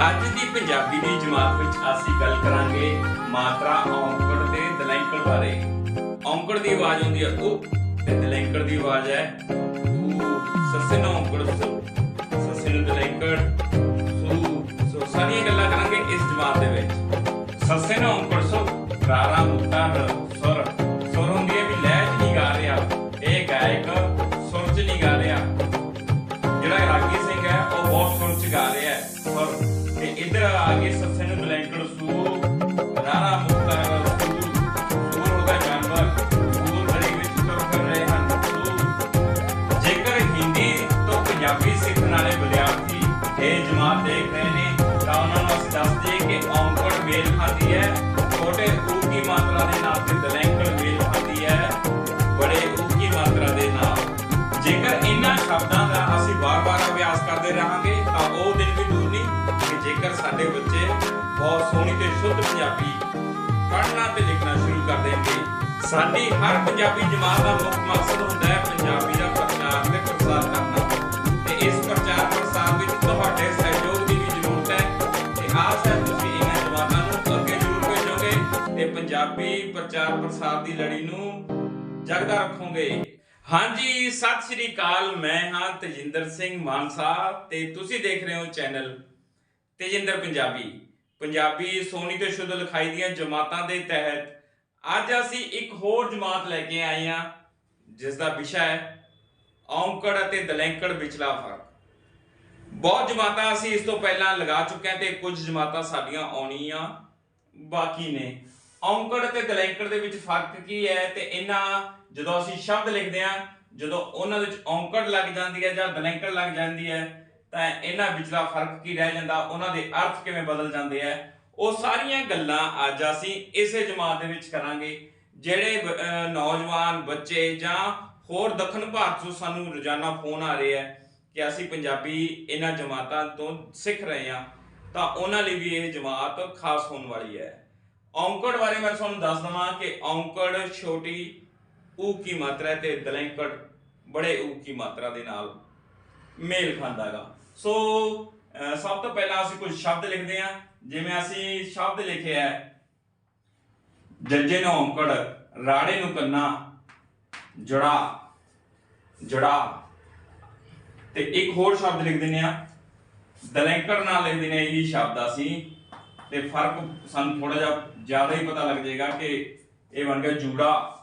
ਅੱਜ ਦੀ ਪੰਜਾਬੀ ਦੀ ਜਮਾਤ ਵਿੱਚ ਅਸੀਂ ਗੱਲ ਕਰਾਂਗੇ ਮਾਤਰਾ ਔਂਕੜ ਤੇ ਦਲੈਂਕੜ ਬਾਰੇ। ਔਂਕੜ ਦੀ ਆਵਾਜ਼ ਹੁੰਦੀ ਹੈ ਉ ਤੇ ਦਲੈਂਕੜ ਦੀ ਆਵਾਜ਼ ਹੈ ਸੱਸੇ ਨੂੰ ਔਂਕੜ, ਸੱਸੇ ਨੂੰ ਦਲੈਂਕੜ, ਸੂ, ਸੋ ਸਾਰੀਆਂ ਗੱਲਾਂ ਕਰਾਂਗੇ ਇਸ ਜਮਾਤ ਦੇ ਵਿੱਚ। ਸੱਸੇ ਨੂੰ ਔਂਕੜ, ਸੁ, ਰਾਰਾ ਮੁਕਤਾ ਰ ਦੀ ਦੇ ਨਾਲ ਤੇ ਦਲੈਂਕੜ ਮੇਲ ਖਾਂਦੀ ਹੈ। ਬੜੇ ਊ ਮਾਤਰਾ ਦੇ ਨਾਲ। ਜੇਕਰ ਇਹਨਾਂ ਸ਼ਬਦਾਂ ਦਾ ਅਸੀਂ ਵਾਰ-ਵਾਰ ਅਭਿਆਸ ਕਰਦੇ ਰਹਾਂਗੇ, ਤਾਂ ਉਹ ਦਿਨ ਵੀ ਦੂਰ ਨਹੀਂ, ਕਿ ਜੇਕਰ ਸਾਡੇ ਬੱਚੇ ਬਹੁਤ ਸੋਹਣੀ ਤੇ ਸ਼ੁੱਧ ਪੰਜਾਬੀ ਪੜ੍ਹਨਾ ਤੇ ਲਿਖਣਾ ਸ਼ੁਰੂ ਕਰ ਦੇਣਗੇ। ਸਾਡੀ ਹਰ ਪੰਜਾਬੀ ਜਮਾਤ ਦਾ ਮੁੱਖ ਮਕਸਦ ਹੁੰਦਾ ਹੈ ਪੰਜਾਬੀ ਦਾ ਪ੍ਰਚਾਰ ਤੇ ਪ੍ਰਸਾਰ ਕਰਨਾ। ਤੇ ਇਸ ਪ੍ਰਚਾਰ ਪ੍ਰਸਾਰ ਵਿੱਚ ਤੁਹਾਡੇ ਸਹਿਯੋਗ ਦੀ ਵੀ ਜ਼ਰੂਰਤ ਹੈ। ਤੇ ਆਸ ਹੈ ਤੁਸੀਂ ਪੰਜਾਬੀ ਪ੍ਰਚਾਰ ਪ੍ਰਸਾਰ ਦੀ ਲੜੀ ਨੂੰ ਜਗਦਾ ਰੱਖੋਗੇ। ਹਾਂਜੀ, ਸਤਿ ਸ਼੍ਰੀ ਅਕਾਲ। ਮੈਂ ਹਾਂ ਤੇਜਿੰਦਰ ਸਿੰਘ ਮਾਨਸਾ ਤੇ ਤੁਸੀਂ ਦੇਖ ਰਹੇ ਹੋ ਚੈਨਲ ਤੇਜਿੰਦਰ ਪੰਜਾਬੀ। ਪੰਜਾਬੀ ਸੋਹਣੀ ਤੇ ਸ਼ੁੱਧ ਲਿਖਾਈ ਦੀਆਂ ਜਮਾਤਾਂ ਦੇ ਤਹਿਤ ਅੱਜ ਅਸੀਂ ਇੱਕ ਹੋਰ ਜਮਾਤ ਲੈ ਕੇ ਆਏ ਹਾਂ ਜਿਸ ਦਾ ਵਿਸ਼ਾ ਹੈ ਔਂਕੜ ਅਤੇ ਦਲੈਂਕੜ ਵਿਚਲਾ ਫ਼ਰਕ। ਬਹੁਤ ਜਮਾਤਾਂ ਅਸੀਂ ਇਸ ਤੋਂ ਪਹਿਲਾਂ ਲਗਾ ਚੁੱਕੇ ਹਾਂ ਤੇ ਕੁਝ ਜਮਾਤਾਂ ਸਾਡੀਆਂ ਆਉਣੀਆਂ ਬਾਕੀ ਨੇ। ਔਂਕੜ ਤੇ ਦਲੈਂਕੜ ਦੇ ਵਿੱਚ ਫ਼ਰਕ ਕੀ ਹੈ ਤੇ ਇਹਨਾਂ ਜਦੋਂ ਅਸੀਂ ਸ਼ਬਦ ਲਿਖਦੇ ਹਾਂ, ਜਦੋਂ ਉਹਨਾਂ ਵਿੱਚ ਔਂਕੜ ਲੱਗ ਜਾਂਦੀ ਹੈ ਜਾਂ ਦਲੈਂਕੜ ਲੱਗ ਜਾਂਦੀ ਹੈ, ਤਾਂ ਇਹਨਾਂ ਵਿਚਲਾ ਫ਼ਰਕ ਕੀ ਰਹਿ ਜਾਂਦਾ, ਉਹਨਾਂ ਦੇ ਅਰਥ ਕਿਵੇਂ ਬਦਲ ਜਾਂਦੇ ਆ, ਉਹ ਸਾਰੀਆਂ ਗੱਲਾਂ ਅੱਜ ਅਸੀਂ ਇਸੇ ਜਮਾਤ ਦੇ ਵਿੱਚ ਕਰਾਂਗੇ, ਜਿਹੜੇ ਨੌਜਵਾਨ ਬੱਚੇ ਜਾਂ ਹੋਰ ਦੱਖਣ ਭਾਰਤ ਤੋਂ ਸਾਨੂੰ ਰੋਜ਼ਾਨਾ ਫੋਨ ਆ ਰਹੇ ਆ ਕਿ ਅਸੀਂ ਪੰਜਾਬੀ ਇਹਨਾਂ ਜਮਾਤਾਂ ਤੋਂ ਸਿੱਖ ਰਹੇ ਹਾਂ, ਤਾਂ ਉਹਨਾਂ ਲਈ ਵੀ ਇਹ ਜਮਾਤ ਖਾਸ ਹੋਣ ਵਾਲੀ ਹੈ। ਔਂਕੜ ਬਾਰੇ ਮੈਂ ਤੁਹਾਨੂੰ ਦੱਸ ਦਵਾਂ ਕਿ ਔਂਕੜ ਛੋਟੀ ਊ ਕੀ ਮਾਤਰਾ ਹੈ ਤੇ ਦਲੈਂਕੜ ਬੜੇ ਊ ਕੀ ਮਾਤਰਾ ਦੇ ਨਾਲ ਮੇਲ ਖਾਂਦਾਗਾ ਸੋ ਸਭ ਤੋਂ ਪਹਿਲਾਂ ਅਸੀਂ ਕੁਝ ਸ਼ਬਦ ਲਿਖਦੇ ਹਾਂ। ਜਿਵੇਂ ਅਸੀਂ ਸ਼ਬਦ ਲਿਖਿਆ ਹੈ, ਜੱਜੇ ਨੂੰ ਔਂਕੜ, ਰਾੜੇ ਨੂੰ ਕੰਨਾ, ਜੜਾ ਜੜਾ। ਤੇ ਇੱਕ ਹੋਰ ਸ਼ਬਦ ਲਿਖ ਦਿੰਦੇ ਆ ਦਲੈਂਕੜ ਨਾਲ ਲਿਖ ਦਿੰਦੇ ਆ ਇਹ ਸ਼ਬਦ ਅਸੀਂ ਤੇ ਫ਼ਰਕ ਸਾਨੂੰ ਥੋੜਾ ਜਿਹਾ ਜ਼ਿਆਦਾ ਹੀ ਪਤਾ ਲੱਗ ਜਾਏਗਾ ਕਿ ਇਹ ਬਣ ਗਿਆ ਜੂੜਾ।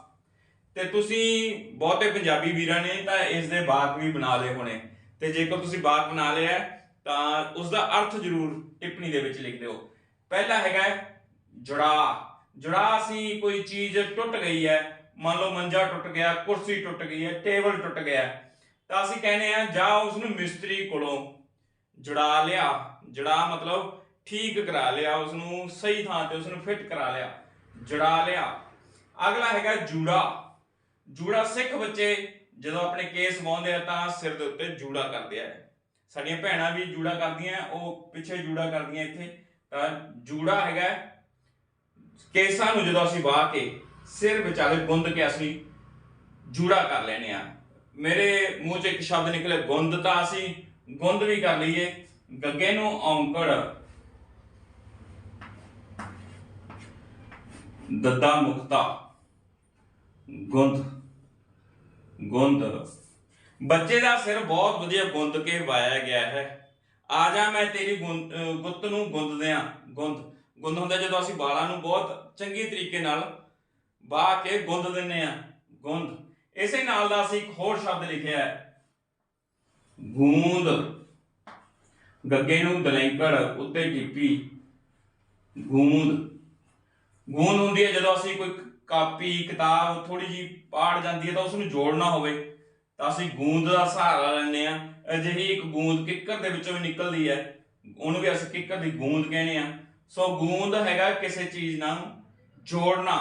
ਤੇ ਤੁਸੀਂ ਬਹੁਤੇ ਪੰਜਾਬੀ ਵੀਰਾਂ ਨੇ ਤਾਂ ਇਸ ਦੇ ਬਾਕ ਵੀ ਬਣਾ ਲਏ ਹੋਣੇ। ਤੇ ਜੇਕਰ ਤੁਸੀਂ ਬਾਕ ਬਣਾ ਲਿਆ ਤਾਂ ਉਸ ਦਾ ਅਰਥ ਜ਼ਰੂਰ ਟਿੱਪਣੀ ਦੇ ਵਿੱਚ ਲਿਖ ਦਿਓ। ਪਹਿਲਾ ਹੈਗਾ ਹੈ ਜੜਾ। ਜੜਾ ਅਸੀਂ ਕੋਈ ਚੀਜ਼ ਟੁੱਟ ਗਈ ਹੈ, ਮੰਨ ਲਓ ਮੰਜਾ ਟੁੱਟ ਗਿਆ, ਕੁਰਸੀ ਟੁੱਟ ਗਈ ਹੈ, ਟੇਬਲ ਟੁੱਟ ਗਿਆ ਤਾਂ ਅਸੀਂ ਕਹਿੰਦੇ ਆ ਜਾ ਉਸ ਨੂੰ ਮਿਸਤਰੀ ਕੋਲੋਂ ਜੜਾ ਲਿਆ। ਜੜਾ ਮਤਲਬ ਠੀਕ ਕਰਾ ਲਿਆ ਉਸ ਨੂੰ ਸਹੀ ਥਾਂ ਤੇ ਉਸ ਨੂੰ ਫਿੱਟ ਕਰਾ ਲਿਆ, ਜੜਾ ਲਿਆ। ਅਗਲਾ ਹੈਗਾ ਜੂੜਾ। ਜੂੜਾ ਸਿੱਖ ਬੱਚੇ, ਜਦੋਂ ਆਪਣੇ ਕੇਸ ਵਾਉਂਦੇ ਆ ਤਾਂ ਸਿਰ ਦੇ ਉੱਤੇ ਜੂੜਾ ਕਰਦੇ ਆ। ਸਾਡੀਆਂ ਭੈਣਾਂ ਵੀ ਜੂੜਾ ਕਰਦੀਆਂ, ਉਹ ਪਿੱਛੇ ਜੂੜਾ ਕਰਦੀਆਂ ਇੱਥੇ। ਤਾਂ ਜੂੜਾ ਹੈਗਾ, ਕੇਸਾਂ ਨੂੰ ਜਦੋਂ ਅਸੀਂ ਵਾਹ ਕੇ ਸਿਰ ਵਿਚਾਲੇ ਗੁੰਦ ਕੇ ਅਸੀਂ ਜੂੜਾ ਕਰ ਲੈਨੇ ਆ। ਮੇਰੇ ਮੂੰਹ 'ਚ ਇੱਕ ਸ਼ਬਦ ਨਿਕਲੇ, ਗੁੰਦ ਤਾਂ ਅਸੀਂ ਗੁੰਦ ਵੀ ਕਰ ਲਈਏ, ਗੱਗੇ ਨੂੰ ਔਂਕੜ। ਦੱਦਾ ਮੁਕਤਾ। ਗੁੰਦ। ਗੁੰਦ। ਬੱਚੇ ਦਾ ਸਿਰ ਬਹੁਤ ਵਧੀਆ ਗੁੰਦ ਕੇ ਵਾਇਆ ਗਿਆ ਹੈ। ਆ ਜਾ ਮੈਂ ਤੇਰੀ ਗੁੰਦ- ਅਹ, ਗੁੱਤ ਨੂੰ ਗੁੰਦ ਦਿਆਂ। ਗੁੰਦ। ਗੁੰਦ ਹੁੰਦਾ ਜਦੋਂ ਅਸੀਂ ਵਾਲਾਂ ਨੂੰ ਬਹੁਤ ਚੰਗੀ ਤਰੀਕੇ ਨਾਲ ਵਾਹ ਕੇ ਗੁੰਦ ਦਿੰਨੇ ਆ ਗੁੰਦ। ਇਸੇ ਨਾਲ ਦਾ ਅਸੀਂ ਇੱਕ ਹੋਰ ਸ਼ਬਦ ਲਿਖਿਆ ਹੈ। ਗੂੰਦ। ਗੱਗੇ ਨੂੰ ਦਲੈਂਕੜ ਉੱਤੇ ਟਿੱਪੀ। ਗੂੰਦ। ਗੂੰਦ ਹੁੰਦੀ ਹੈ, ਜਦੋਂ ਅਸੀਂ ਕੋਈ ਕਾਪੀ, ਕਿਤਾਬ ਥੋੜੀ ਜੀ ਪਾੜ ਜਾਂਦੀ ਹੈ ਤਾਂ ਉਸ ਨੂੰ ਜੋੜਨਾ ਹੋਵੇ। ਤਾਂ ਅਸੀਂ ਗੂੰਦ ਦਾ ਸਹਾਰਾ ਲੈਂਦੇ ਆ ਅਜਿਹੀ ਇੱਕ ਗੂੰਦ ਕਿੱਕਰ ਦੇ ਵਿੱਚੋਂ ਵੀ ਨਿਕਲਦੀ ਹੈ। ਉਹਨੂੰ ਵੀ ਅਸੀਂ ਕਿੱਕਰ ਦੀ ਗੂੰਦ ਕਹਿੰਦੇ ਆ ਸੋ ਗੂੰਦ ਹੈਗਾ ਕਿਸੇ ਚੀਜ਼ ਨਾਲ ਜੋੜਨਾ।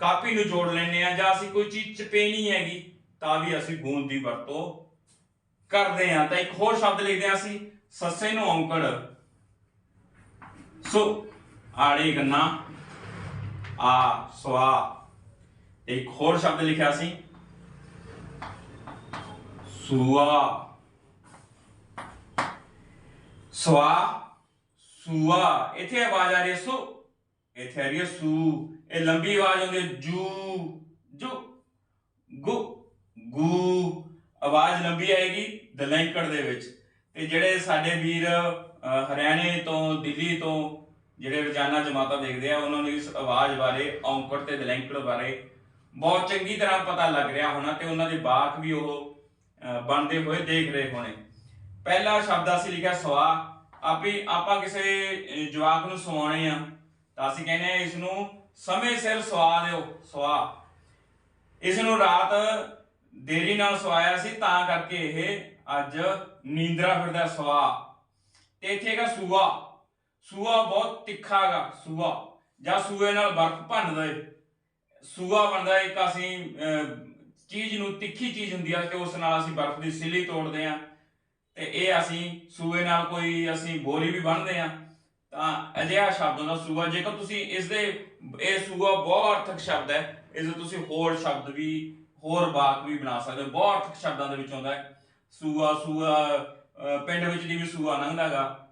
ਕਾਪੀ ਨੂੰ ਜੋੜ ਲੈਂਦੇ ਆ ਜਾਂ ਅਸੀਂ ਕੋਈ ਚੀਜ਼ ਚਪੇਣੀ ਹੈਗੀ, ਤਾਂ ਵੀ ਅਸੀਂ ਗੂੰਦ ਦੀ ਵਰਤੋਂ ਕਰਦੇ ਆ ਤਾਂ ਇੱਕ ਹੋਰ ਸ਼ਬਦ ਲਿਖਦੇ ਆ ਅਸੀਂ, ਸੱਸੇ ਨੂੰ ਔਂਕੜ। ਸੋ ਆੜੇ ਗੰਨਾ ਆ ਸਵਾ ਇੱਕ ਹੋਰ ਸ਼ਬਦ ਲਿਖਿਆ ਸੀ। ਸੂਆ ਸਵਾ ਸੂਆ ਇੱਥੇ ਆਵਾਜ਼ ਆ ਰਹੀ ਹੈ ਇੱਥੇ ਆ ਰਹੀ ਸੂ। ਇਹ ਲੰਬੀ ਆਵਾਜ਼ ਹੁੰਦੀ ਹੈ ਜੂ। ਜੂ। ਗੁ। ਗੂ। ਆਵਾਜ਼ ਲੰਬੀ ਆਏਗੀ ਦਲੈਂਕੜ ਦੇ ਵਿੱਚ। ਤੇ ਜਿਹੜੇ ਸਾਡੇ ਵੀਰ ਹਰਿਆਣੇ ਤੋਂ, ਦਿੱਲੀ ਤੋਂ ਜਿਹੜੇ ਰੋਜ਼ਾਨਾ ਜਮਾਤਾਂ ਦੇਖਦੇ ਆ, ਉਹਨਾਂ ਨੂੰ ਇਸ ਆਵਾਜ਼ ਬਾਰੇ, ਔਂਕੜ ਤੇ ਦਲੈਂਕੜ ਬਾਰੇ ਬਹੁਤ ਚੰਗੀ ਤਰ੍ਹਾਂ ਪਤਾ ਲੱਗ ਰਿਹਾ ਹੋਣਾ ਤੇ ਉਹਨਾਂ ਦੇ ਬਾਕ ਵੀ ਉਹ ਬਣਦੇ ਹੋਏ ਦੇਖ ਰਹੇ ਹੋਣੇ। ਪਹਿਲਾ ਸ਼ਬਦ ਅਸੀਂ ਲਿਖਿਆ ਸਵਾ। ਆਪੇ ਆਪਾਂ ਕਿਸੇ ਜਵਾਕ ਨੂੰ ਸਵਾਉਣੇ ਆ। ਤਾਂ ਅਸੀਂ ਕਹਿੰਦੇ ਆ ਇਸ ਨੂੰ ਸਮੇਂ ਸਿਰ ਸਵਾ ਦਿਓ, ਸਵਾ। ਇਸ ਨੂੰ ਰਾਤ ਦੇਰੀ ਨਾਲ ਸਵਾਇਆ ਸੀ, ਤਾਂ ਕਰਕੇ ਇਹ ਅੱਜ ਨੀਂਦਰਾ ਫਿਰਦਾ ਸਵਾ। ਤੇ ਇੱਥੇ ਹੈਗਾ ਸੂਆ। ਸੂਆ ਬਹੁਤ ਤਿੱਖਾ ਹੈਗਾ ਸੂਆ। ਜਾਂ ਸੂਏ ਨਾਲ ਬਰਫ਼ ਭੰਨ ਦੇ ਸੂਆ ਬਣਦਾ ਇੱਕ ਅਸੀਂ ਅਹ, ਚੀਜ਼ ਨੂੰ ਤਿੱਖੀ ਚੀਜ਼ ਹੁੰਦੀ ਆ ਤੇ ਉਸ ਨਾਲ ਅਸੀਂ ਬਰਫ਼ ਦੀ ਸਿੱਲੀ ਤੋੜਦੇ ਆ। ਤੇ ਇਹ ਅਸੀਂ ਸੂਏ ਨਾਲ ਕੋਈ ਅਸੀਂ ਬੋਰੀ ਵੀ ਬੰਨ੍ਹਦੇ ਆ। ਤਾਂ ਅਜਿਹਾ ਸ਼ਬਦ ਹੁੰਦਾ ਸੂਆ। ਜੇਕਰ ਤੁਸੀਂ ਇਸ ਦੇ ਇਹ ਸੂਆ ਬਹੁਤ ਅਰਥਕ ਸ਼ਬਦ ਹੈ ਇਸ ਦੇ ਤੁਸੀਂ ਹੋਰ ਸ਼ਬਦ ਵੀ ਹੋਰ ਵਾਕ ਵੀ ਬਣਾ ਸਕਦੇ ਹੋ। ਬਹੁਤ ਅਰਥਕ ਸ਼ਬਦਾਂ ਦੇ ਵਿੱਚ ਆਉਂਦਾ ਹੈ। ਸੂਆ ਸੂਆ ਪਿੰਡ ਵਿੱਚ ਦੀ ਵੀ ਸੂਆ ਲੰਘਦਾਗਾ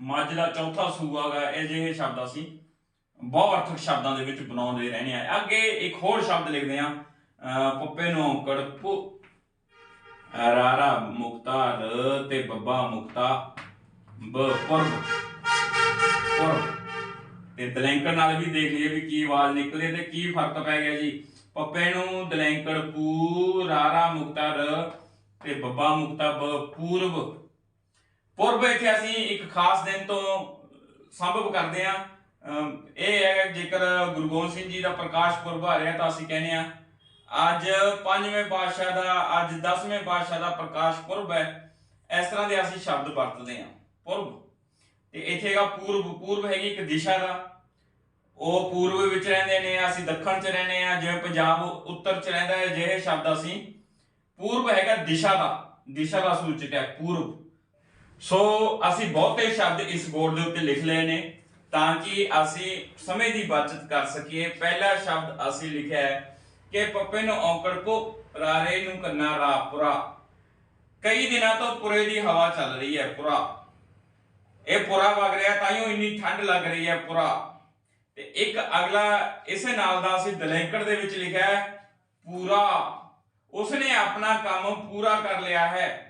ਮੱਝ ਦਾ ਚੌਥਾ ਸੂਆ ਗਾ ਇਹ ਜਿਹੇ ਸ਼ਬਦ ਅਸੀਂ ਬਹੁਤ ਅਰਥਕ ਸ਼ਬਦਾਂ ਦੇ ਵਿੱਚ ਬਣਾਉਂਦੇ ਰਹਿੰਦੇ ਆ ਅੱਗੇ ਇੱਕ ਹੋਰ ਸ਼ਬਦ ਲਿਖਦੇ ਆ ਪੱਪੇ ਨੂੰ ਔਂਕੜ ਰਾਰਾ ਮੁਕਤਾ ਰ ਤੇ ਬੱਬਾ ਮੁਕਤਾ ਬ ਪੁਰਬ ਪੁਰਬ। ਤੇ ਦਲੈਂਕੜ ਨਾਲ ਵੀ ਦੇਖ ਲਈਏ ਵੀ ਕੀ ਆਵਾਜ਼ ਨਿਕਲੇ ਤੇ ਕੀ ਫ਼ਰਕ ਪੈ ਗਿਆ ਜੀ। ਪੱਪੇ ਨੂੰ ਦਲੈਂਕੜ ਪੂ, ਰਾਰਾ ਮੁਕਤਾ ਰ ਤੇ ਬੱਬਾ ਮੁਕਤਾ ਬ ਪੂਰਬ। ਪੁਰਬ ਇੱਥੇ ਅਸੀਂ ਇੱਕ ਖਾਸ ਦਿਨ ਤੋਂ ਸੰਭਵ ਕਰਦੇ ਆ ਇਹ ਹੈ ਜੇਕਰ ਗੁਰੂ ਗੋਬਿੰਦ ਸਿੰਘ ਜੀ ਦਾ ਪ੍ਰਕਾਸ਼ ਪੁਰਬ ਆ ਰਿਹਾ ਤਾਂ ਅਸੀਂ ਕਹਿੰਦੇ ਆ ਅੱਜ ਪੰਜਵੇਂ ਪਾਤਸ਼ਾਹ ਦਾ, ਅੱਜ 10ਵੇਂ ਪਾਤਸ਼ਾਹ ਦਾ ਪ੍ਰਕਾਸ਼ ਪੁਰਬ ਹੈ। ਇਸ ਤਰ੍ਹਾਂ ਦੇ ਅਸੀਂ ਸ਼ਬਦ ਵਰਤਦੇ ਆ ਪੁਰਬ। ਤੇ ਇੱਥੇ ਹੈਗਾ ਪੂਰਬ ਪੂਰਬ ਹੈਗੀ ਇੱਕ ਦਿਸ਼ਾ ਦਾ। ਉਹ ਪੂਰਬ ਵਿੱਚ ਰਹਿੰਦੇ ਨੇ, ਅਸੀਂ ਦੱਖਣ 'ਚ ਰਹਿੰਦੇ ਆ ਜਿਵੇਂ ਪੰਜਾਬ ਉੱਤਰ 'ਚ ਰਹਿੰਦਾ ਹੈ ਜਿਹੇ ਸ਼ਬਦ ਅਸੀਂ, ਪੂਰਬ ਹੈਗਾ ਦਿਸ਼ਾ ਦਾ ਦਿਸ਼ਾ ਦਾ ਸੂਚਕ ਹੈ, ਪੂਰਬ। ਸੋ ਅਸੀਂ ਬਹੁਤੇ ਸ਼ਬਦ ਇਸ ਬੋਰਡ ਦੇ ਉੱਤੇ ਲਿਖ ਲਏ ਨੇ ਤਾਂ ਕਿ ਅਸੀਂ ਸਮੇਂ ਦੀ ਬਚਤ ਕਰ ਸਕੀਏ। ਪਹਿਲਾ ਸ਼ਬਦ ਅਸੀਂ ਲਿਖਿਆ ਹੈ ਕਿ ਪੱਪੇ ਨੂੰ ਔਂਕੜ ਕੋ ਰਾਰੇ ਨੂੰ ਕੰਨਾ ਰਾਪੁਰਾ ਕਈ ਦਿਨਾਂ ਤੋਂ ਪੁਰੇ ਦੀ ਹਵਾ ਚੱਲ ਰਹੀ ਹੈ ਪੁਰਾ। ਇਹ ਪੁਰਾ ਵਗ ਰਿਹਾ ਤਾਂ ਹੀ ਇੰਨੀ ਠੰਡ ਲੱਗ ਰਹੀ ਹੈ ਪੁਰਾ। ਤੇ ਇੱਕ ਅਗਲਾ ਇਸੇ ਨਾਲ ਦਾ ਅਸੀਂ ਦਲੈਂਕੜ ਦੇ ਵਿੱਚ ਲਿਖਿਆ ਹੈ, ਪੂਰਾ। ਉਸਨੇ ਆਪਣਾ ਕੰਮ ਪੂਰਾ ਕਰ ਲਿਆ ਹੈ।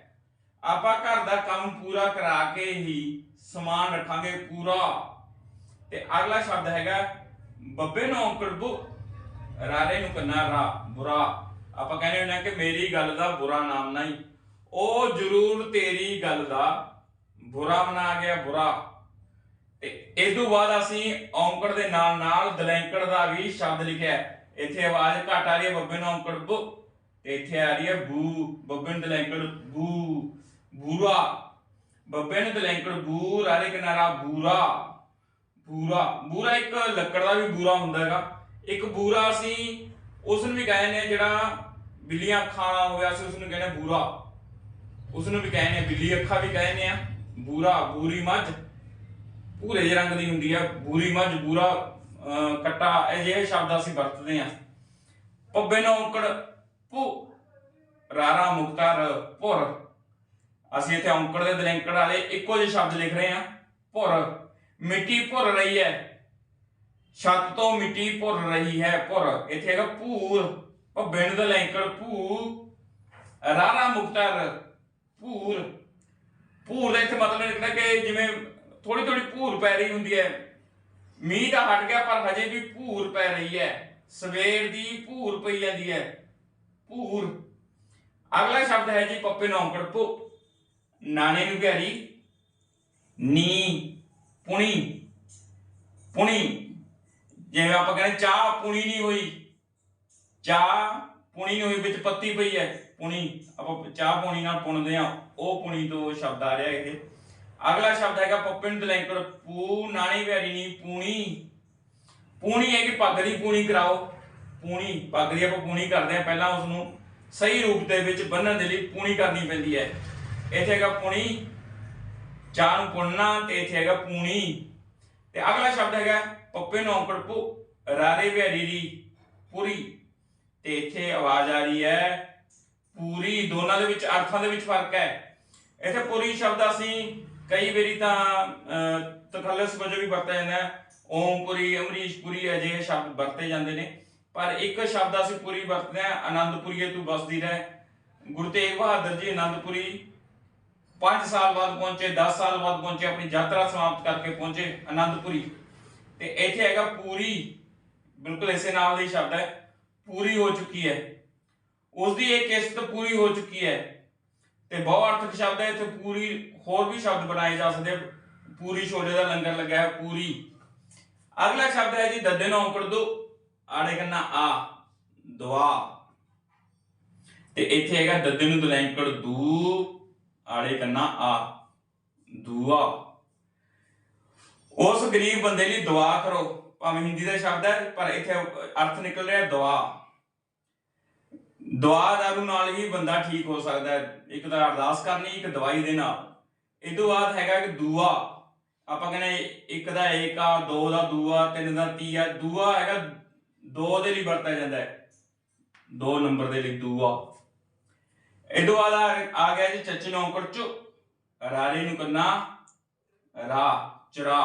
ਆਪਾਂ ਘਰ ਦਾ ਕੰਮ ਪੂਰਾ ਕਰਾ ਕੇ ਹੀ ਸਮਾਨ ਰੱਖਾਂਗੇ ਪੂਰਾ। ਤੇ ਅਗਲਾ ਸ਼ਬਦ ਹੈਗਾ, ਬੱਬੇ ਨੂੰ ਔਂਕੜ ਬੁ ਰਾਰੇ ਨੂੰ ਕੰਨਾ ਰਾ, ਬੁਰਾ। ਆਪਾਂ ਕਹਿੰਦੇ ਹੁੰਦੇ ਆ ਕਿ ਮੇਰੀ ਗੱਲ ਦਾ ਬੁਰਾ ਨਾਮ ਨਹੀਂ। ਉਹ ਜ਼ਰੂਰ ਤੇਰੀ ਗੱਲ ਦਾ ਬੁਰਾ ਬਣਾ ਗਿਆ, ਬੁਰਾ। ਤੇ ਇਸ ਤੋਂ ਬਾਅਦ ਅਸੀਂ ਔਂਕੜ ਦੇ ਨਾਲ ਨਾਲ ਦਲੈਂਕੜ ਦਾ ਵੀ ਸ਼ਬਦ ਲਿਖਿਆ ਇੱਥੇ ਆਵਾਜ਼ ਘੱਟ ਆ ਰਹੀ ਹੈ, ਬੱਬੇ ਨੂੰ ਔਂਕੜ ਬੁ। ਤੇ ਇੱਥੇ ਆ ਰਹੀ ਹੈ, ਬੂ। ਬੱਬੇ ਨੂੰ ਦਲੈਂਕੜ, ਬੂ। ਬੂਰਾ। ਬੱਬੇ ਨੂੰ ਦਲੈਂਕੜ ਬੂ ਰਾਰੇ ਕਿਨਾਰਾ ਬੂਰਾ। ਬੂਰਾ। ਬੂਰਾ ਇੱਕ ਲੱਕੜ ਦਾ ਵੀ ਬੂਰਾ ਹੁੰਦਾ ਹੈਗਾ। ਇੱਕ ਬੂਰਾ ਅਸੀਂ ਉਸ ਨੂੰ ਵੀ ਕਹਿੰਦੇ ਨੇ ਜਿਹੜਾ ਬਿੱਲੀਆਂ ਖਾਣਾ ਹੋਇਆ ਸੀ ਉਸ ਨੂੰ ਕਹਿੰਦੇ ਬੂਰਾ। ਉਸ ਨੂੰ ਵੀ ਕਹਿੰਦੇ ਨੇ, ਬਿੱਲੀ ਅੱਖਾਂ ਵੀ ਕਹਿੰਦੇ ਆ। ਬੂਰਾ, ਬੂਰੀ ਮੱਝ। ਭੂਰੇ ਜਿਹੇ ਰੰਗ ਦੀ ਹੁੰਦੀ ਆ, ਬੂਰੀ ਮੱਝ, ਬੂਰਾ ਕੱਟਾ ਅਜਿਹੇ ਸ਼ਬਦ ਅਸੀਂ ਵਰਤਦੇ ਆ ਪੱਬੇ ਨੂੰ ਔਂਕੜ ਭੂ ਰਾਰਾ ਮੁਕਤਾਰ ਭੁਰ ਅਸੀਂ ਇੱਥੇ ਔਂਕੜ ਦੇ ਦਲੈਂਕੜ ਵਾਲੇ ਇੱਕੋ ਜਿਹੇ ਸ਼ਬਦ ਲਿਖ ਰਹੇ ਹਾਂ, ਭੁਰ। ਮਿੱਟੀ ਭੁਰ ਰਹੀ ਹੈ। ਛੱਤ ਤੋਂ ਮਿੱਟੀ ਭੁਰ ਰਹੀ ਹੈ, ਭੁਰ। ਇੱਥੇ ਹੈਗਾ ਭੂਰ। ਭੱਬੇ ਨੂੰ ਦਲੈਂਕੜ, ਭੂ। ਰਾਰਾ ਮੁਕਤਾਰ, ਭੂਰ। ਭੂਰ ਦਾ ਇੱਥੇ ਮਤਲਬ ਨਿਕਲਦਾ ਕਿ ਜਿਵੇਂ ਥੋੜੀ ਥੋੜੀ ਭੂਰ ਪੈ ਰਹੀ ਹੁੰਦੀ ਹੈ। ਮੀਂਹ ਤਾਂ ਹਟ ਗਿਆ, ਪਰ ਹਜੇ ਵੀ ਭੂਰ ਪੈ ਰਹੀ ਹੈ। ਸਵੇਰ ਦੀ ਭੂਰ ਪਈ ਜਾਂਦੀ ਹੈ। ਭੂਰ। ਅਗਲਾ ਸ਼ਬਦ ਹੈ ਜੀ, ਪੱਪੇ ਨੌਂਕੜ ਭੂ ਨਾਣੇ ਨੂੰ ਪਿਆਰੀ, ਨੀ, ਪੁਣੀ ਪੁਣੀ। ਜਿਵੇਂ ਆਪਾਂ ਕਹਿੰਦੇ ਚਾਹ ਪੁਣੀ ਨਹੀਂ ਹੋਈ, ਚਾਹ ਪੁਣੀ ਨਹੀਂ ਹੋਈ, ਵਿੱਚ ਪੱਤੀ ਪਈ ਹੈ, ਪੁਣੀ। ਆਪਾਂ ਚਾਹ ਪੁਣੀ ਨਾਲ ਪੁਣਦੇ ਆ ਉਹ ਪੁਣੀ ਤੋਂ ਸ਼ਬਦ ਆ ਰਿਹਾ ਇਹ। ਅਗਲਾ ਸ਼ਬਦ ਹੈਗਾ ਪੱਪੇ ਨੂੰ ਦਲੈਂਕੜ ਪੂ ਨਾਣੀ ਵੈਰੀ ਨਹੀਂ ਪੂਣੀ। ਪੂਣੀ ਹੈ ਕਿ ਪੱਗ ਦੀ ਪੂਣੀ ਕਰਾਓ। ਪੂਣੀ, ਪੱਗ ਦੀ ਆਪਾਂ ਪੂਣੀ ਕਰਦੇ ਆ ਪਹਿਲਾਂ ਉਸ ਨੂੰ ਸਹੀ ਰੂਪ ਦੇ ਵਿੱਚ ਬੰਨਣ ਦੇ ਲਈ ਪੂਣੀ ਕਰਨੀ ਪੈਂਦੀ ਹੈ। ਇੱਥੇ ਹੈਗਾ ਪੁਣੀ, ਚਾਹ ਨੂੰ ਪੁੰਨਾ ਤੇ ਇੱਥੇ ਹੈਗਾ ਪੂਣੀ। ਤੇ ਅਗਲਾ ਸ਼ਬਦ ਹੈਗਾ ਪੱਪੇ ਨੂੰ ਔਂਕੜ ਰਾਰੇ ਵੈਰੀ ਪੂਰੀ। ਤੇ ਇੱਥੇ ਆਵਾਜ਼ ਆ ਰਹੀ ਹੈ ਪੂਰੀ, ਦੋਨਾਂ ਦੇ ਵਿੱਚ, ਅਰਥਾਂ ਦੇ ਵਿੱਚ ਫ਼ਰਕ ਹੈ। ਇੱਥੇ ਪੂਰੀ ਸ਼ਬਦ ਅਸੀਂ ਕਈ ਵਾਰੀ ਤਾਂ ਤਖੱਲਸ ਵਜੋਂ ਵੀ ਵਰਤਿਆ ਜਾਂਦਾ ਹੈ। ਓਮਪੁਰੀ, ਅਮਰੀਸ਼ਪੁਰੀ ਅਜਿਹੇ ਸ਼ਬਦ ਵਰਤੇ ਜਾਂਦੇ ਨੇ। ਪਰ ਇੱਕ ਸ਼ਬਦ ਅਸੀਂ ਪੂਰੀ ਵਰਤਦੇ ਹਾਂ ਆਨੰਦਪੁਰੀਏ ਤੂੰ ਬਸਦੀ ਰਹਿ। ਗੁਰੂ ਤੇਗ ਬਹਾਦਰ ਜੀ ਆਨੰਦਪੁਰੀ 5 ਸਾਲ ਬਾਅਦ ਪਹੁੰਚੇ 10 ਸਾਲ ਬਾਅਦ ਪਹੁੰਚੇ, ਆਪਣੀ ਯਾਤਰਾ ਸਮਾਪਤ ਕਰਕੇ ਪਹੁੰਚੇ ਅਨੰਦਪੁਰੀ। ਤੇ ਇੱਥੇ ਹੈਗਾ ਪੂਰੀ, ਬਿਲਕੁਲ ਇਸੇ ਨਾਲ ਦਾ ਹੀ ਸ਼ਬਦ ਹੈ, ਪੂਰੀ ਹੋ ਚੁੱਕੀ ਹੈ। ਉਸ ਦੀ ਇਹ ਕਿਸ਼ਤ ਪੂਰੀ ਹੋ ਚੁੱਕੀ ਹੈ। ਤੇ ਬਹੁ ਅਰਥਕ ਸ਼ਬਦ ਹੈ, ਇੱਥੇ ਪੂਰੀ, ਹੋਰ ਵੀ ਸ਼ਬਦ ਬਣਾਏ ਜਾ ਸਕਦੇ ਪੂਰੀ ਛੋਲੇ ਦਾ ਲੰਗਰ ਲੱਗਾ ਹੈ ਪੂਰੀ। ਅਗਲਾ ਸ਼ਬਦ ਹੈ ਜੀ, ਦੱਦੇ ਨੂੰ ਔਂਕੜ ਦੋ, ਆੜੇ ਕੰਨਾ ਆ, ਦੁਆ। ਤੇ ਇੱਥੇ ਹੈਗਾ ਦੱਦੇ ਨੂੰ ਦਲੈਂਕੜ ਦੂ। ਆੜੇ ਕੰਨਾ ਆ, ਦੁਆ। ਉਸ ਗਰੀਬ ਬੰਦੇ ਲਈ ਦੁਆ ਕਰੋ। ਭਾਵੇਂ ਹਿੰਦੀ ਦਾ ਸ਼ਬਦ ਹੈ, ਪਰ ਇੱਥੇ ਅਰਥ ਨਿਕਲ ਰਿਹਾ ਦੁਆ। ਦੁਆ ਦਾਰੂ ਨਾਲ ਹੀ ਬੰਦਾ ਠੀਕ ਹੋ ਸਕਦਾ ਹੈ। ਇੱਕ ਤਾਂ ਅਰਦਾਸ ਕਰਨੀ, ਇੱਕ ਦਵਾਈ ਦੇ ਨਾਲ। ਇਹ ਤੋਂ ਬਾਅਦ ਹੈਗਾ ਕਿ ਦੁਆ। ਆਪਾਂ ਕਹਿੰਦੇ ਇੱਕ ਦਾ ਏਕ ਆ, ਦੋ ਦਾ ਦੂਆ, ਤਿੰਨ ਦਾ ਤੀ ਆ। ਦੂਆ ਹੈਗਾ, ਦੋ ਦੇ ਲਈ ਵਰਤਿਆ ਜਾਂਦਾ ਹੈ। ਦੋ ਨੰਬਰ ਦੇ ਲਈ ਦੂਆ। ਇਹ ਤੋਂ ਬਾਅਦ ਆ- ਗਿਆ ਜੀ ਚੱਚ ਨੌਕਰ ਚ ਰਾਰੇ ਨੂੰ ਕੰਨਾ ਰਾ ਚਰਾ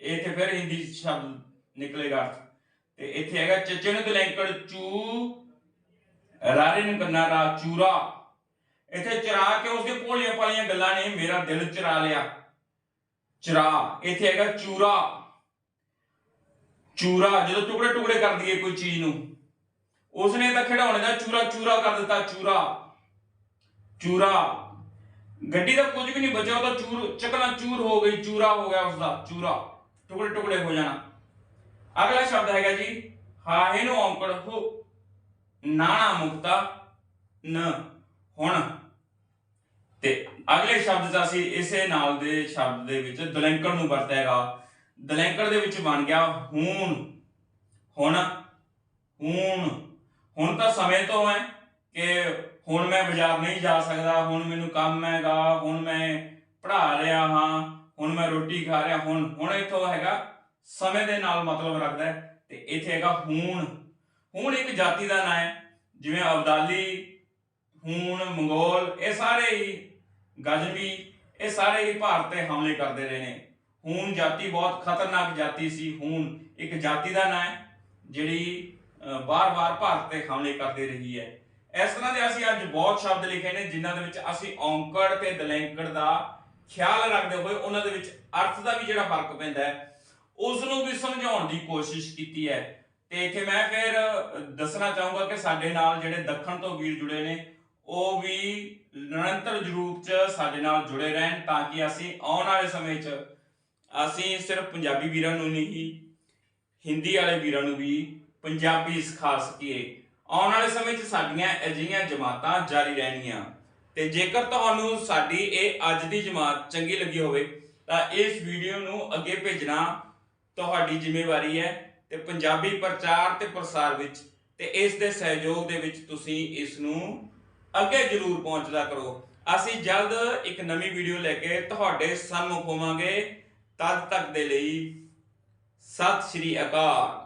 ਇਹ ਇੱਥੇ ਫਿਰ ਹਿੰਦੀ ਸ਼ਬਦ ਨਿਕਲੇਗਾ ਤੇ ਇੱਥੇ ਹੈਗਾ ਚੱਚੇ ਨੂੰ ਦਲੈਂਕੜ ਚੂ ਰਾਰੇ ਨੂੰ ਕੰਨਾ ਰਾ ਚੂਰਾ ਇੱਥੇ ਚਰਾ ਕੇ ਉਸਦੇ ਭੋਲੀਆਂ ਪਾਲੀਆਂ ਗੱਲਾਂ ਨੇ ਮੇਰਾ ਦਿਲ ਚੁਰਾ ਲਿਆ ਚਰਾ ਇੱਥੇ ਹੈਗਾ ਚੂਰਾ ਚੂਰਾ ਜਦੋਂ ਟੁਕੜੇ ਟੁਕੜੇ ਕਰ ਦਈਏ ਕੋਈ ਚੀਜ਼ ਨੂੰ ਉਸਨੇ ਤਾਂ ਖਿਡੌਣੇ ਦਾ ਚੂਰਾ ਚੂਰਾ ਕਰ ਦਿੱਤਾ ਚੂਰਾ ਚੂਰਾ। ਗੱਡੀ ਦਾ ਕੁਝ ਵੀ ਨਹੀਂ ਬਚਿਆ, ਉਹਦਾ ਚੂਰ ਚਕਨਾ ਚੂਰ ਹੋ ਗਈ, ਚੂਰਾ ਹੋ ਗਿਆ ਉਸਦਾ, ਚੂਰਾ। ਟੁਕੜੇ ਟੁਕੜੇ ਹੋ ਜਾਣਾ। ਅਗਲਾ ਸ਼ਬਦ ਹੈਗਾ ਜੀ, ਹਾਹੇ ਨੂੰ ਔਂਕੜ ਹੋ, ਨਾਣਾ ਮੁਕਤਾ ਨ ਹੁਣ। ਤੇ ਅਗਲੇ ਸ਼ਬਦ ਚ ਅਸੀਂ ਇਸੇ ਨਾਲ ਦੇ ਸ਼ਬਦ ਦੇ ਵਿੱਚ ਦਲੈਂਕੜ ਨੂੰ ਵਰਤਿਆ ਹੈਗਾ। ਦਲੈਂਕੜ ਦੇ ਵਿੱਚ ਬਣ ਗਿਆ ਹੂਣ। ਹੁਣ ਹੂਣ। ਹੁਣ ਤਾਂ ਸਮੇਂ ਤੋਂ ਹੈ ਕਿ ਹੁਣ ਮੈਂ ਬਾਜ਼ਾਰ ਨਹੀਂ ਜਾ ਸਕਦਾ ਹੁਣ ਮੈਨੂੰ ਕੰਮ ਹੈਗਾ ਹੁਣ ਮੈਂ ਪੜ੍ਹਾ ਰਿਹਾ ਹਾਂ ਹੁਣ ਮੈਂ ਰੋਟੀ ਖਾ ਰਿਹਾ ਹੁਣ ਹੁਣ ਇਥੋਂ ਹੈਗਾ ਸਮੇਂ ਦੇ ਨਾਲ ਮਤਲਬ ਰੱਖਦਾ ਹੈ ਤੇ ਇੱਥੇ ਹੈਗਾ ਹੂਣ। ਹੂਣ ਇੱਕ ਜਾਤੀ ਦਾ ਨਾਂ ਹੈ ਜਿਵੇਂ ਅਬਦਾਲੀ ਹੂਣ ਮੰਗੋਲ ਇਹ ਸਾਰੇ ਹੀ ਗਜ਼ਬੀ ਇਹ ਸਾਰੇ ਹੀ ਭਾਰਤ ਤੇ ਹਮਲੇ ਕਰਦੇ ਰਹੇ ਨੇ। ਹੂਣ ਜਾਤੀ ਬਹੁਤ ਖਤਰਨਾਕ ਜਾਤੀ ਸੀ ਹੂਣ ਇੱਕ ਜਾਤੀ ਦਾ ਨਾਂ ਹੈ ਜਿਹੜੀ ਅਹ, ਬਾਰ-ਬਾਰ ਭਾਰਤ ਤੇ ਹਮਲੇ ਕਰਦੀ ਰਹੀ ਹੈ। ਇਸ ਤਰ੍ਹਾਂ ਦੇ ਅਸੀਂ ਅੱਜ ਬਹੁਤ ਸ਼ਬਦ ਲਿਖੇ ਨੇ, ਜਿਨ੍ਹਾਂ ਦੇ ਵਿੱਚ ਅਸੀਂ ਔਂਕੜ ਤੇ ਦਲੈਂਕੜ ਦਾ ਖਿਆਲ ਰੱਖਦੇ ਹੋਏ ਉਹਨਾਂ ਦੇ ਵਿੱਚ ਅਰਥ ਦਾ ਵੀ ਜਿਹੜਾ ਫ਼ਰਕ ਪੈਂਦਾ ਹੈ ਉਸ ਨੂੰ ਵੀ ਸਮਝਾਉਣ ਦੀ ਕੋਸ਼ਿਸ਼ ਕੀਤੀ ਹੈ। ਤੇ ਇੱਥੇ ਮੈਂ ਫਿਰ ਦੱਸਣਾ ਚਾਹੂੰਗਾ ਕਿ ਸਾਡੇ ਨਾਲ ਜਿਹੜੇ ਦੱਖਣ ਤੋਂ ਵੀਰ ਜੁੜੇ ਨੇ, ਉਹ ਵੀ ਨਿਰੰਤਰ ਰੂਪ 'ਚ ਸਾਡੇ ਨਾਲ ਜੁੜੇ ਰਹਿਣ ਤਾਂ ਕਿ ਅਸੀਂ ਆਉਣ ਵਾਲੇ ਸਮੇਂ 'ਚ ਅਸੀਂ ਸਿਰਫ ਪੰਜਾਬੀ ਵੀਰਾਂ ਨੂੰ ਨਹੀਂ, ਹਿੰਦੀ ਵਾਲੇ ਵੀਰਾਂ ਨੂੰ ਵੀ ਪੰਜਾਬੀ ਸਿਖਾ ਸਕੀਏ। ਆਉਣ ਵਾਲੇ ਸਮੇਂ 'ਚ ਸਾਡੀਆਂ ਅਜਿਹੀਆਂ ਜਮਾਤਾਂ ਜਾਰੀ ਰਹਿਣਗੀਆਂ। ਤੇ ਜੇਕਰ ਤੁਹਾਨੂੰ ਸਾਡੀ ਇਹ ਅੱਜ ਦੀ ਜਮਾਤ ਚੰਗੀ ਲੱਗੀ ਹੋਵੇ, ਤਾਂ ਇਸ ਵੀਡੀਓ ਨੂੰ ਅੱਗੇ ਭੇਜਣਾ ਤੁਹਾਡੀ ਜ਼ਿੰਮੇਵਾਰੀ ਹੈ ਤੇ ਪੰਜਾਬੀ ਪ੍ਰਚਾਰ ਤੇ ਪ੍ਰਸਾਰ ਵਿੱਚ ਤੇ ਇਸ ਦੇ ਸਹਿਯੋਗ ਦੇ ਵਿੱਚ ਤੁਸੀਂ ਇਸ ਨੂੰ ਅੱਗੇ ਜ਼ਰੂਰ ਪਹੁੰਚਦਾ ਕਰੋ। ਅਸੀਂ ਜਲਦ ਇੱਕ ਨਵੀਂ ਵੀਡੀਓ ਲੈ ਕੇ ਤੁਹਾਡੇ ਸਾਹਮਣੇ ਹੋਵਾਂਗੇ। ਤਦ ਤੱਕ ਦੇ ਲਈ ਸਤਿ ਸ਼੍ਰੀ ਅਕਾਲ।